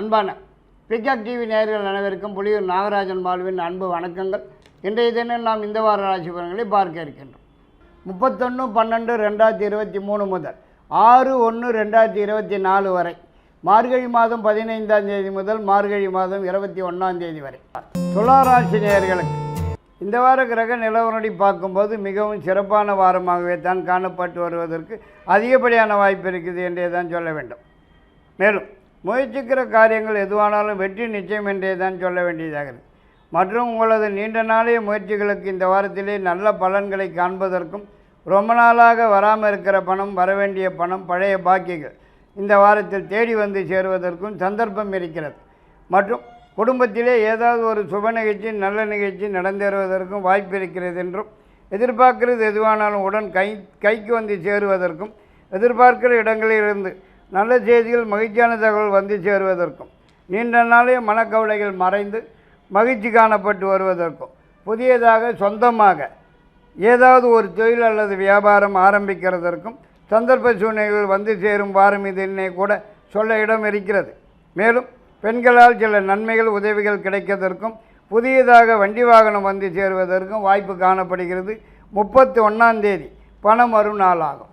அன்பான peacock TV நேயர்கள் அனைவருக்கும் புலியூர் நாகராஜன் மாலுவின் அன்பு வணக்கங்கள். இன்றைய தினம் நாம் இந்த வார ராசி பலன்களை பார்க்க இருக்கின்றோம். முப்பத்தொன்று பன்னெண்டு ரெண்டாயிரத்தி இருபத்தி மூணு முதல் ஆறு ஒன்று ரெண்டாயிரத்தி இருபத்தி நாலு வரை. மார்கழி மாதம் பதினைந்தாம் தேதி முதல் மார்கழி மாதம் இருபத்தி ஒன்றாம் தேதி வரை. துளாராசி நேயர்களுக்கு இந்த வார கிரக நிலவரடி பார்க்கும்போது மிகவும் சிறப்பான வாரமாகவே தான் காணப்பட்டு வருவதற்கு அதிகப்படியான வாய்ப்பு இருக்குது என்றே தான் சொல்ல வேண்டும். மேலும் முயற்சிக்கிற காரியங்கள் எதுவானாலும் வெற்றி நிச்சயம் என்றே தான் சொல்ல வேண்டியதாகிறது. மற்றும் உங்களது நீண்ட நாளைய முயற்சிகளுக்கு இந்த வாரத்திலே நல்ல பலன்களை காண்பதற்கும் ரொம்ப நாளாக வராமல் இருக்கிற பணம் வரவேண்டிய பணம் பழைய பாக்கிகள் இந்த வாரத்தில் தேடி வந்து சேருவதற்கும் சந்தர்ப்பம் இருக்கிறது. மற்றும் குடும்பத்திலே ஏதாவது ஒரு சுப நிகழ்ச்சி நல்ல நிகழ்ச்சி நடந்தேறுவதற்கும் வாய்ப்பு இருக்கிறது என்றும் எதிர்பார்க்கிறது எதுவானாலும் உடன் கை கைக்கு வந்து சேருவதற்கும் எதிர்பார்க்கிற இடங்களிலிருந்து நல்ல செய்திகள் மகிழ்ச்சியான தகவல் வந்து சேருவதற்கும். நீண்ட நாளே மனக்கவலைகள் மறைந்து மகிழ்ச்சி காணப்பட்டு வருவதற்கும். புதியதாக சொந்தமாக ஏதாவது ஒரு தொழில் அல்லது வியாபாரம் ஆரம்பிக்கிறதற்கும் சந்தர்ப்ப சூழ்நிலைகள் வந்து சேரும் வாரம் இது என்னை கூட சொல்ல இடம் இருக்கிறது. மேலும் பெண்களால் சில நன்மைகள் உதவிகள் கிடைக்கிறதற்கும் புதியதாக வண்டி வாகனம் வந்து சேருவதற்கும் வாய்ப்பு காணப்படுகிறது. முப்பத்தி ஒன்றாந்தேதி பணம் வரும் நாளாகும்.